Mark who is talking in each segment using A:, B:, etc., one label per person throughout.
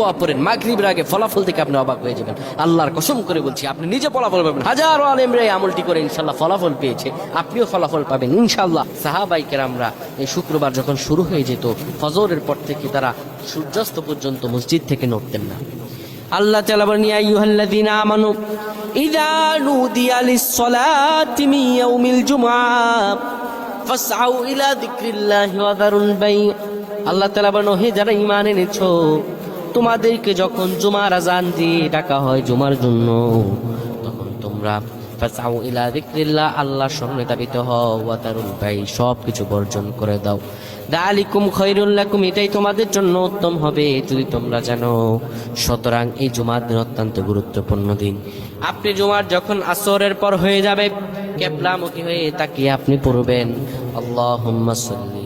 A: দোয়া পড়েন মাগরিবের আগে ফলাফল থেকে আপনি অবাক হয়ে যাবেন। আল্লাহর কসম করে বলছি, আপনি নিজে ফলাফল পাবেন। হাজারো আলেমরা এই আমলটি করে ইনশাল্লাহ ফলাফল পেয়েছে। আপনিও ফলাফল পাবেন। ইনশাল্লাহ সাহাবাইকের আমরা এই শুক্রবার যখন শুরু হয়ে যেত, ফজরের পর থেকে তারা সূর্যাস্ত পর্যন্ত মসজিদ থেকে নড়তেন না। আল্লাহ তাআলা বলেন, ইয়া আইয়ুহাল্লাযীনা আমানু ইযা নুদিয়া লিস-সালাতি মিন ইয়াউমিল জুমআহ ফাসআউ ইলা যিকরিল্লাহি ওয়া যারুল বাই আল্লাহ তাআলা বলেন হে, যারা ঈমান এনেছো তোমাদেরকে যখন জুমার আজান দিয়ে ডাকা হয় জুমার জন্য, তখন তোমরা ফাসাউ ইলা যিকরিল্লাহ, আল্লাহর সঙ্গে দাবিত হও ওয়া তারুল বাই সব বর্জন করে দাও। দালিকুম খৈরুল লাকুম, এটাই তোমাদের জন্য উত্তম হবে, যদি তোমরা জানো। সুতরাং এই জুমার দিন অত্যন্ত গুরুত্বপূর্ণ দিন। আপনি জুমার যখন আসরের পর হয়ে যাবে, কেবলামুখী হয়ে তাকিয়ে আপনি পড়বেন। আল্লাহুম্মা সাল্লি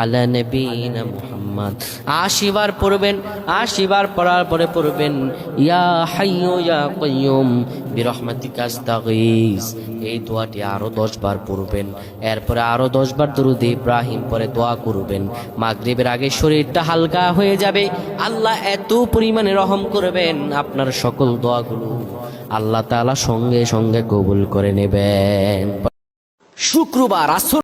A: আলা নবিয়িনা মুহাম্মাদ। আশিবার পড়বেন আশিবার পড়ার পরে পড়বেন, ইয়া হাইয়ু ইয়া কাইয়ুম, বিরহমাতিকা আস্তাগীস। এই দোয়াটি আরও দশ বার পড়বেন, এরপরে আরও দশ বার দরুদ ইব্রাহিম পরে দোয়া করবেন। মাগরিবের আগে শরীরটা হালকা হয়ে যাবে, আল্লাহ এত পরিমাণে রহম করবেন আপনার সকল দোয়াগুলো। আল্লাহ তাআলা সঙ্গে সঙ্গে কবুল করে নেবেন। শুক্রবার আসর